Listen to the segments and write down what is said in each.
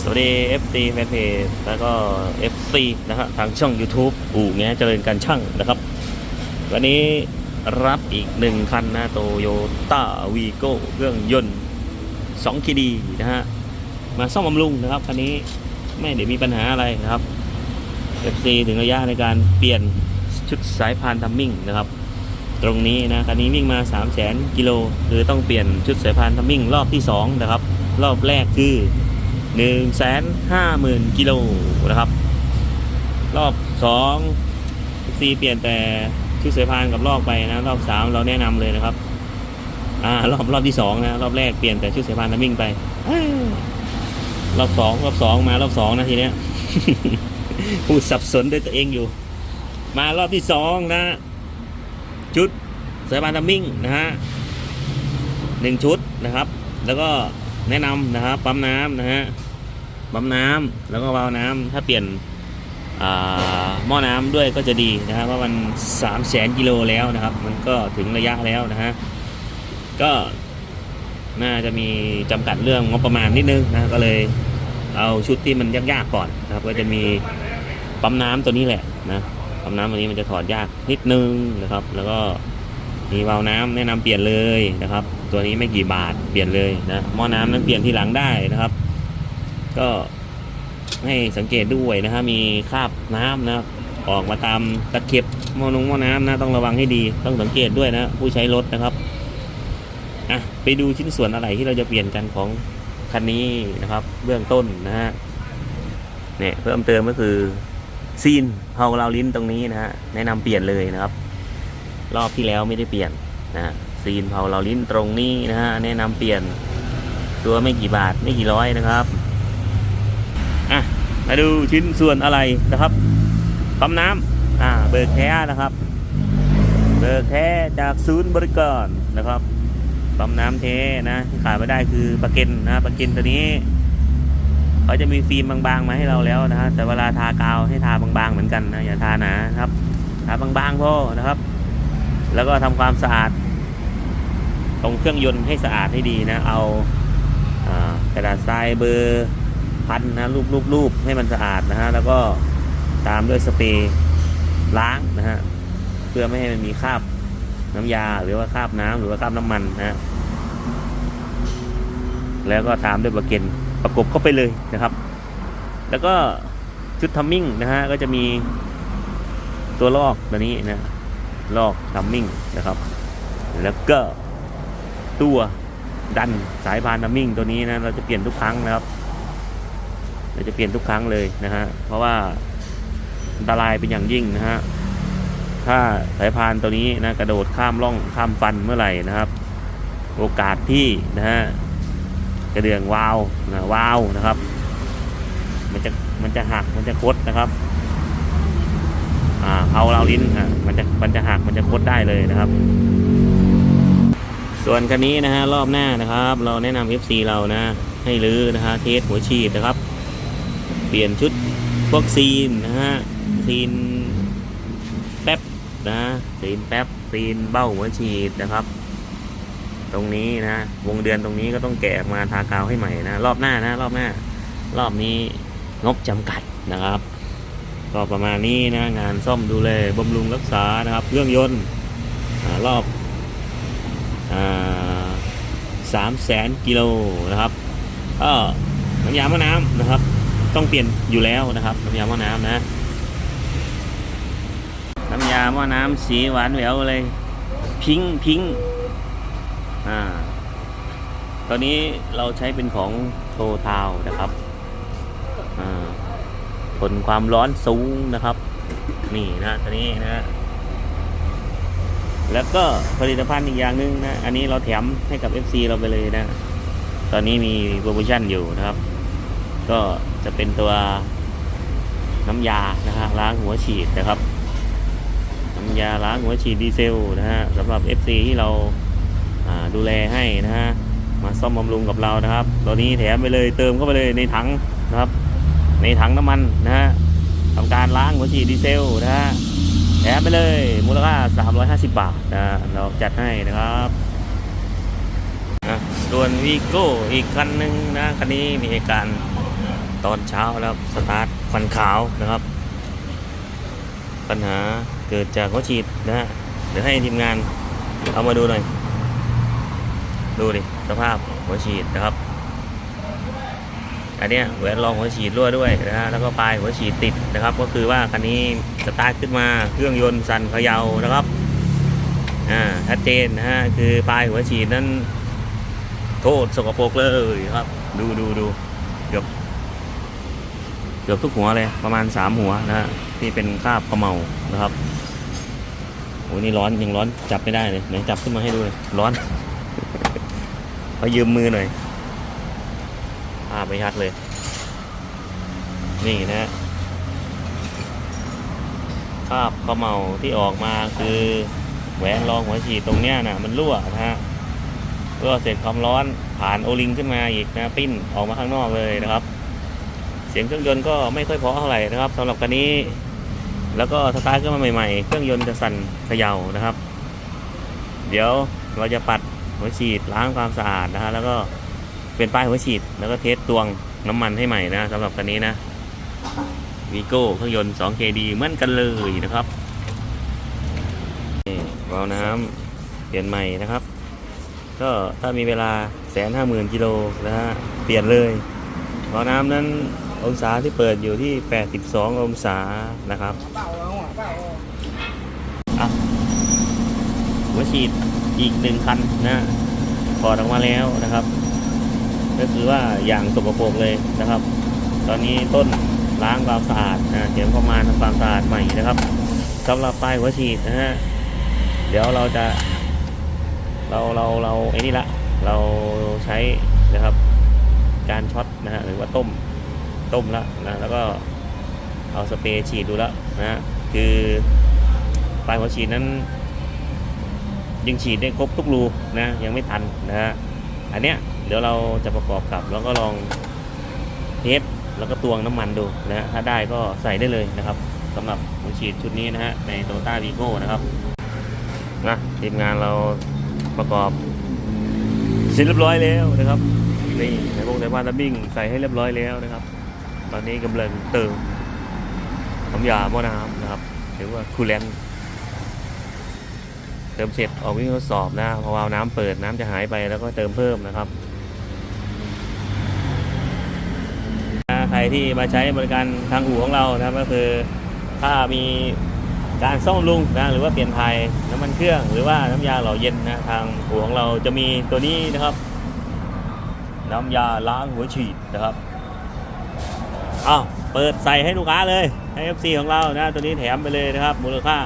สวัสดี FT แฟนเพจแล้วก็ FC นะฮะทางช่อง YouTube อู่แงเจริญการช่างนะครับ วันนี้รับอีกหนึ่งคันนะโตโยต้าวีโก้เครื่องยนต์2คีดีนะฮะ มาซ่อมบำรุงนะครับ คันนี้ไม่เดี๋ยวมีปัญหาอะไรนะครับ FC ถึงระยะในการเปลี่ยนชุดสายพานทัมมิ่งนะครับ ตรงนี้นะคันนี้วิ่งมา 3 0 0 0 0 0กิโลคือต้องเปลี่ยนชุดสายพานทัมมิ่งรอบที่ 2 นะครับ รอบแรกคือ 1 5 0 0 0 0กิโลนะครับ รอบ2ซีเปลี่ยนแต่ชุดสายพานกับรอบไปนะ รอบ 3 เราแนะนำเลยนะครับอ่ารอบรอบที่2นะรอบแรกเปลี่ยนแต่ชุดสายพานทัมมิ่งไปเอ้ยรอบ2รอบ2มารอบ2นะทีเนี้ยพูดสับสนด้วยตัวเองอยู่ มารอบที่2นะ ชุดสายพานทัมมิ่งนะฮะหนึ่งชุดนะครับ แล้วก็แนะนำนะครับปั๊มน้ำนะฮะ ปั๊มน้ำแล้วก็วาล์วน้ำถ้าเปลี่ยนหม้อน้ำด้วยก็จะดีนะฮะเพราะมัน3 0 0แสนกิโลแล้วนะครับ มันก็ถึงระยะแล้วนะฮะก็น่าจะมีจำกัดเรื่องงบประมาณนิดนึงนะก็เลยเอาชุดที่มันยากๆก่อนนะครับ ก็จะมีปั๊มน้ำตัวนี้แหละนะปั๊มน้ำตัวนี้มันจะถอดยากนิดนึงนะครับ แล้วก็มีวาล์วน้ำแนะนำเปลี่ยนเลยนะครับ ตัวนี้ไม่กี่บาทเปลี่ยนเลยนะหม้อน้ำนั้นเปลี่ยนทีหลังได้นะครับ ก็ให้สังเกตด้วยนะฮะมีคราบน้ำนะครับออกมาตามตะเข็บมอนงมอน้ำนะต้องระวังให้ดี ต้องสังเกตด้วยนะผู้ใช้รถนะครับอะไปดูชิ้นส่วนอะไรที่เราจะเปลี่ยนกันของคันนี้นะครับ เบื้องต้นนะฮะเนี่ยเพิ่มเติมก็คือซีนเผาเราลิ้นตรงนี้นะฮะแนะนำเปลี่ยนเลยนะครับ รอบที่แล้วไม่ได้เปลี่ยนนะซีนเผาเราลิ้นตรงนี้นะฮะแนะนำเปลี่ยนตัวไม่กี่บาทไม่กี่ร้อยนะครับ มาดูชิ้นส่วนอะไรนะครับปั๊มน้ำอ่าเบอร์แค่นะครับ เบอร์แค่จากศูนย์บริการนะครับปั๊มน้ำเทนะที่ขาดไม่ได้คือปลาเก็นนะปลาเก็นตัวนี้เขาจะมีฟิล์มบางๆมาให้เราแล้วนะฮะแต่เวลาทากาวให้ทาบางๆเหมือนกันนะอย่าทาหนาครับทาบางๆพอนะครับ แล้วก็ทำความสะอาด ตรงเครื่องยนต์ให้สะอาดให้ดีนะ เอากระดาษทรายเบอร์ พันนะรูปๆๆให้มันสะอาดนะฮะแล้วก็ตามด้วยสเปรย์ล้างนะฮะเพื่อไม่ให้มันมีคราบน้ำยาหรือว่าคราบน้ำหรือว่าคราบน้ำมันนะฮะแล้วก็ตามด้วยบะเกนประกบเข้าไปเลยนะครับ แล้วก็ชุดทัมมิ่งนะฮะก็จะมีตัวลอกตัวนี้นะลอกทัมมิ่งนะครับ แล้วก็ตัวดันสายพานทัมมิ่งตัวนี้นะเราจะเปลี่ยนทุกครั้งนะครับ เราจะเปลี่ยนทุกครั้งเลยนะฮะเพราะว่าอันตรายเป็นอย่างยิ่งนะฮะถ้าสายพานตัวนี้นะกระโดดข้ามร่องข้ามฟันเมื่อไหร่นะครับ โอกาสที่นะฮะกระเดื่องวาวนะวาวนะครับ มันจะมันจะหักมันจะคดนะครับอ่าเผาเราลิ้นอะมันจะมันจะหักมันจะคดได้เลยนะครับ ส่วนคันนี้นะฮะรอบหน้านะครับ เราแนะนำ FC เรานะ ให้รื้อนะฮะเทสหัวฉีดนะครับ ปลี่ยนชุดพวกซีนนะฮะซีนแป๊บนะซีนแป๊บซีนเบ้าหัวฉีดนะครับ ตรงนี้นะวงเดือนตรงนี้ก็ต้องแกะออกมาทากาวให้ใหม่นะรอบหน้านะ รอบหน้า รอบนี้งบจำกัดนะครับ ก็ประมาณนี้นะงานซ่อมดูแลบำรุงรักษานะครับเครื่องยนต์รอบสามแสนกิโลนะครับก็น้ำยาม้อน้ำนะครับ ต้องเปลี่ยนอยู่แล้วนะครับน้ำยาหม้อน้ำนะ น้ำยาหม้อน้ำสีหวานแหววเลย พิงพิงอ่าตอนนี้เราใช้เป็นของโททาวนะครับอ่าทนความร้อนสูงนะครับ นี่นะตัวนี้นะ แล้วก็ผลิตภัณฑ์อีกอย่างหนึ่งนะ อันนี้เราแถมให้กับ FC เราไปเลยนะ ตอนนี้มีโปรโมชั่นอยู่นะครับ ก็จะเป็นตัวน้ำยานะฮะล้างหัวฉีดนะครับ น้ำยาล้างหัวฉีดดีเซลนะฮะสำหรับ FC ที่เราาดูแลให้นะฮะมาซ่อมบำรุงกับเรานะครับตอนนี้แถมไปเลยเติมเข้าไปเลยในถังนะครับ ในถังน้ำมันนะฮะทำการล้างหัวฉีดดีเซลนะฮะแถมไปเลยมูลค่า 350 บาทนะเราจัดให้นะครับส่วนวีโก้อีกคันหนึ่งนะคันนี้มีเหตุการณ์ ตอนเช้าแล้วสตาร์ทควันขาวนะครับ ปัญหาเกิดจากหัวฉีดนะฮะเดี๋ยวให้ทีมงานเอามาดูหน่อย ดูดิสภาพหัวฉีดนะครับ อันนี้แหวนรองหัวฉีดรั่วด้วยนะฮะแล้วก็ปลายหัวฉีดติดนะครับ ก็คือว่าคันนี้สตาร์ทขึ้นมาเครื่องยนต์สั่นเขย่านะครับอ่าชัดเจนนะฮะคือปลายหัวฉีดนั้น โทษสกปรกเลยครับ ดูดูดู เกือบทุกหัวเลยประมาณสามหัวนะฮะที่เป็นคราบขมเมานะครับโอ้นี่ร้อนยังร้อนจับไม่ได้เลยไหนจับขึ้นมาให้ดูเลยร้อนขอยืมมือหน่อยภาพไม่ชัดเลย นี่นะฮะคราบขมเมาที่ออกมาคือแหวนรองหัวฉีดตรงเนี้ยนะมันรั่วนะฮะก็เสร็จความร้อนผ่านโอลิงขึ้นมาอีกนะ ปิ้นออกมาข้างนอกเลยนะครับ สียงเครื่องยนต์ก็ไม่ค่อยเพาะเท่าไหร่นะครับสำหรับคันนี้ แล้วก็สตาร์ทขึ้นมาใหม่ๆ เครื่องยนต์จะสั่นเขย่านะครับ เดี๋ยวเราจะปัดหัวฉีดล้างความสะอาดนะฮะแล้วก็เปลี่ยนป้ายหัวฉีดแล้วก็เทสตวงน้ำมันให้ใหม่นะสำหรับคันนี้นะวีโก้เครื่องยนต์ 2KD เหมือนกันเลยนะครับนี่วาล์วน้ำเปลี่ยนใหม่นะครับ ก็ถ้ามีเวลาแสนห้าหมื่นกิโลนะฮะเปลี่ยนเลยบ่อน้ำนั้น องศาที่เปิดอยู่ที่ 82 องศานะครับอะหัวฉีดอีกหนึ่งคันนะถอดออกมาแล้วนะครับ ก็คือว่าอย่างสกปรกเลยนะครับ ตอนนี้ต้นล้างความสะอาดนะเตรียมเข้ามาทำความสะอาดใหม่นะครับสำหรับปลายหัวฉีดนะฮะเดี๋ยวเราจะ เราเราเราไอ้นี่ละ เราใช้นะครับ การช็อตนะฮะหรือว่าต้ม ต้มแล้วนะแล้วก็เอาสเปรย์ฉีดดูแล้วนะคือปลายหัวฉีดนั้น ยังฉีดได้ครบทุกรูนะยังไม่ทันนะฮะอันเนี้ยเดี๋ยวเราจะประกอบกับแล้วก็ลองเทสแล้วก็ตวงน้ำมันดูนะฮะถ้าได้ก็ใส่ได้เลยนะครับสำหรับหัวฉีดชุดนี้นะฮะในโตต้าวีโก้นะครับนะทีมงานเราประกอบเสร็จเรียบร้อยแล้วนะครับนี่ในวกในบ้านดับบิ้งใส่ให้เรียบร้อยแล้วนะครับ ตอนนี้กำลังเติมน้ำยาหม้อน้ำนะครับหรือว่าคูลเลนเติมเสร็จออกวิ่งทดสอบนะพอวาน้ำเปิดน้ำจะหายไปแล้วก็เติมเพิ่มนะครับใครที่มาใช้บริการทางอู่ของเรานะครับก็คือถ้ามีการซ่อมบำรุงนะหรือว่าเปลี่ยนถ่ายน้ำมันเครื่อง หรือว่าน้ำยาหล่อเย็นนะทางอู่ของเราจะมีตัวนี้นะครับ น้ำยาล้างหัวฉีดนะครับ อ้าวเปิดใส่ให้ลูกค้าเลยให้ FC ของเรานะ ตัวนี้แถมไปเลยนะครับ มูลค่า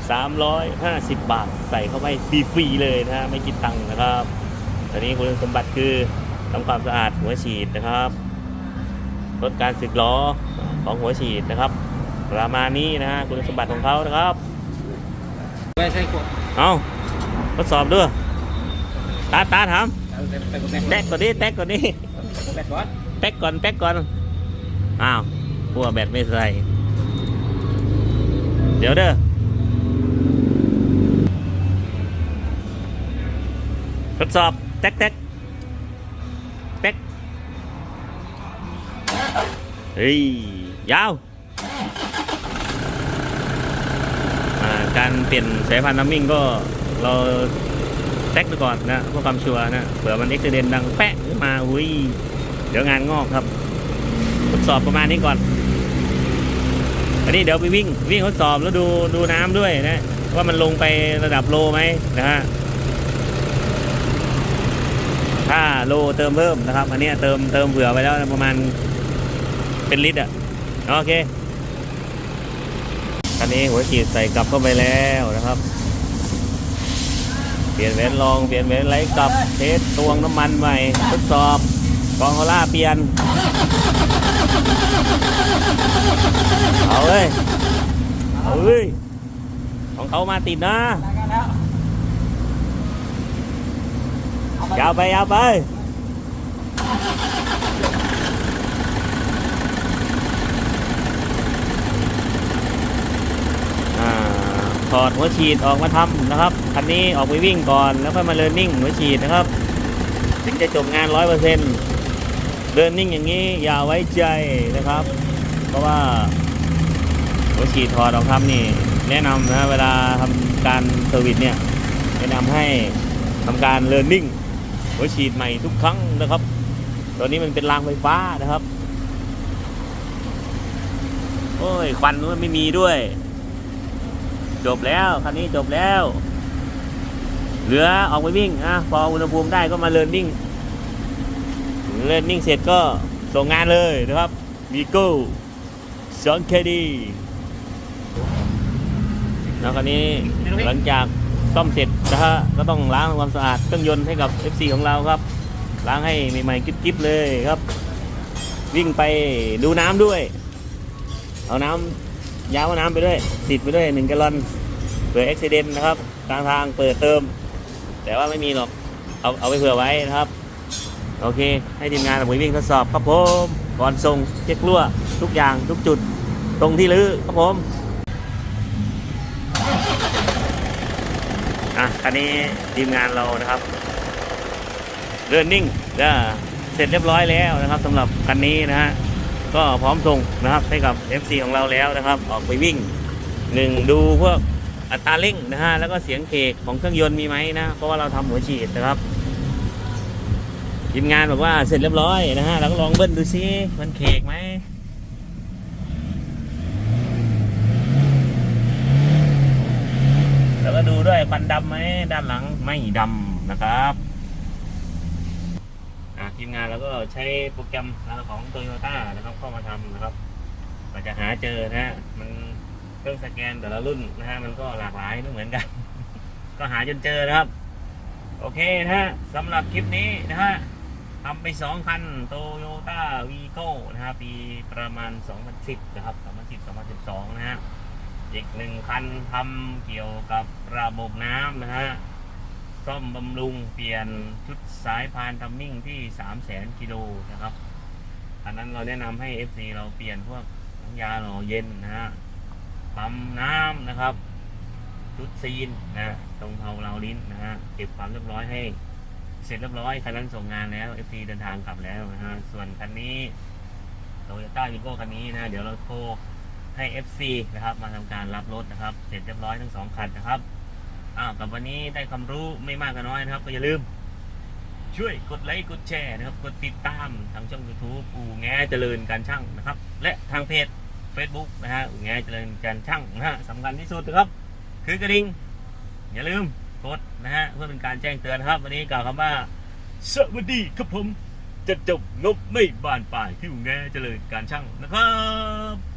350 บาท ใส่เข้าไปฟรีๆเลยนะไม่คิดตังค์นะครับตัวนี้คุณสมบัติคือทำความสะอาดหัวฉีดนะครับลดการสึกล้อของหัวฉีดนะครับ ประมาณนี้นะฮะคุณสมบัติของเขานะครับไม่ใช่กดเอาทดสอบด้วยตาตาถามแตกก่อนนี้แตกก่อนนี้แตกก่อนแป๊กก่อน อ้าวพวแบตไม่ใส่ เดี๋ยวเด้อทดสอบแตกแตกแป๊กเฮ้ย ยาว การเปลี่ยนสายพันธุ์น้ำมิ่งก็เราแท็กไปก่อนนะเพื่อความชัวร์นะเผื่อมันเอ็กซิเดนดังแปะขึ้นมาอุ้ยเดี๋ยวงานงอกครับ สอบประมาณนี้ก่อนอันนี้เดี๋ยวไปวิ่งวิ่งทดสอบแล้วดูดูน้ำด้วยนะ ว่ามันลงไประดับโลไหมนะฮะถ้าโลเติมเพิ่มนะครับ อันนี้เติมเติมเผื่อไปแล้วประมาณเป็นลิตรอะโอเคอันนี้หัวฉีดใส่กลับเข้าไปแล้วนะครับ เปลี่ยนแหวนรองเปลี่ยนแหวนไหลกลับเทสตวงน้ำมันใหม่ทดสอบกองโฮล่าเปลี่ยน เอาเลยเอาเลยของเขามาติดนะยาวไปยาวไปอ่าถอดหัวฉีดออกมาทำนะครับ คันนี้ออกไปวิ่งก่อนแล้วค่อยมาเลิร์นนิ่งหัวฉีดนะครับ ถึงจะจบงานร้อยเปอร์เซ็นต์ เดินนิ่งอย่างนี้อย่าไว้ใจนะครับ เพราะว่าหัวฉีดถอดออกทำนี่ แนะนำนะเวลาทำการเซอร์วิสเนี่ยแนะนำให้ทำการเลิร์นนิ่งหัวฉีดใหม่ทุกครั้งนะครับตัวนี้มันเป็นรางไฟฟ้านะครับ โอ้ยควันมันไม่มีด้วย จบแล้วคันนี้จบแล้ว เหลือออกไปวิ่งอะพออุณหภูมิได้ก็มาเลิร์นนิ่ง เลิร์นนิ่งเสร็จก็ส่งงานเลยนะครับวีโก้สองเคดีแล้วคันนี้หลังจากซ่อมเสร็จนะฮะก็ต้องล้างทำความสะอาดเครื่องยนต์ให้กับ FC ของเราครับ ล้างให้ใหม่ๆกิ๊บๆเลยครับ วิ่งไปดูน้ำด้วย เอาน้ำยาวน้ำไปด้วยติดไปด้วยหนึ่งแกลลอนเผื่ออุบิเหตุนะครับกลางทางเปิดเติม แต่ว่าไม่มีหรอกเอาเอาไปเผื่อไว้นะครับ โอเค ให้ทีมงานหมุยวิ่งทดสอบครับผมก่อนส่งเช็ครั่วทุกอย่างทุกจุดตรงที่ลื้อครับผมอะคันนี้ทีมงานเรานะครับเดินนิ่งก็เสร็จเรียบร้อยแล้วนะครับสำหรับคันนี้นะฮะก็พร้อมส่งนะครับให้กับ FC ของเราแล้วนะครับ ออกไปวิ่งหนึ่งดูพวกอัตราเร่งนะฮะแล้วก็เสียงเคกของเครื่องยนต์มีไหมนะเพราะว่าเราทำหัวฉีดนะครับ ทีมงานบอกว่าเสร็จเรียบร้อยนะฮะเราก็ลองเบิ้ลดูซิมันเคกไหมแล้วก็ดูด้วยควันดำไหมด้านหลังไม่ดำนะครับทีมงานเราก็ใช้โปรแกรมของโตโยต้านะครับเข้ามาทำนะครับกว่าจะหาเจอนะฮะมันเครื่องสแกนแต่ละรุ่นนะฮะมันก็หลากหลายไม่เหมือนกัน ก็หาจนเจอนะครับ โอเคนะฮะสำหรับคลิปนี้นะฮะ ทำไปสองคันโตโยต้าวีโก้นะฮะปีประมาณ 2010 นะครับ 2010 2012 นะฮะอีกหนึ่งคันทำเกี่ยวกับระบบน้ำนะฮะซ่อมบำรุงเปลี่ยนชุดสายพานทัมมิ่งที่ 3 0 0แสนกิโลนะครับ อันนั้นเราแนะนำให้ FC เราเปลี่ยนพวกน้ำยาหล่อเย็นนะฮะปั๊มน้ำนะครับ ชุดซีนนะตรงเทาเราลิ้นนะฮะเก็บความเรียบร้อยให้ เสร็จเรียบร้อยคันนั้นส่งงานแล้ว FC เดินทางกลับแล้วนะฮะส่วนคันนี้โตโยต้าวิโก้คันนี้นะเดี๋ยวเราโทรให้ FC นะครับ มาทำการรับรถนะครับ เสร็จเรียบร้อยทั้งสองคันนะครับอ้าวกับวันนี้ได้ความรู้ไม่มากก็น้อยนะครับ ก็อย่าลืม ช่วยกดไลค์กดแชร์นะครับ กดติดตามทางช่อง YouTube อู่แง่เจริญการช่างนะครับ และทางเพจ Facebook นะฮะอู่แงเจริญการช่างนะฮะสำคัญที่สุดนะครับ คือกระดิ่งอย่าลืม คตนะฮะเพื่อเป็นการแจ้งเตือนนะครับ วันนี้กล่าวคำว่า สวัสดีครับผมจะจบงบไม่บานปลายที่หูแงเจริญการช่างนะครับ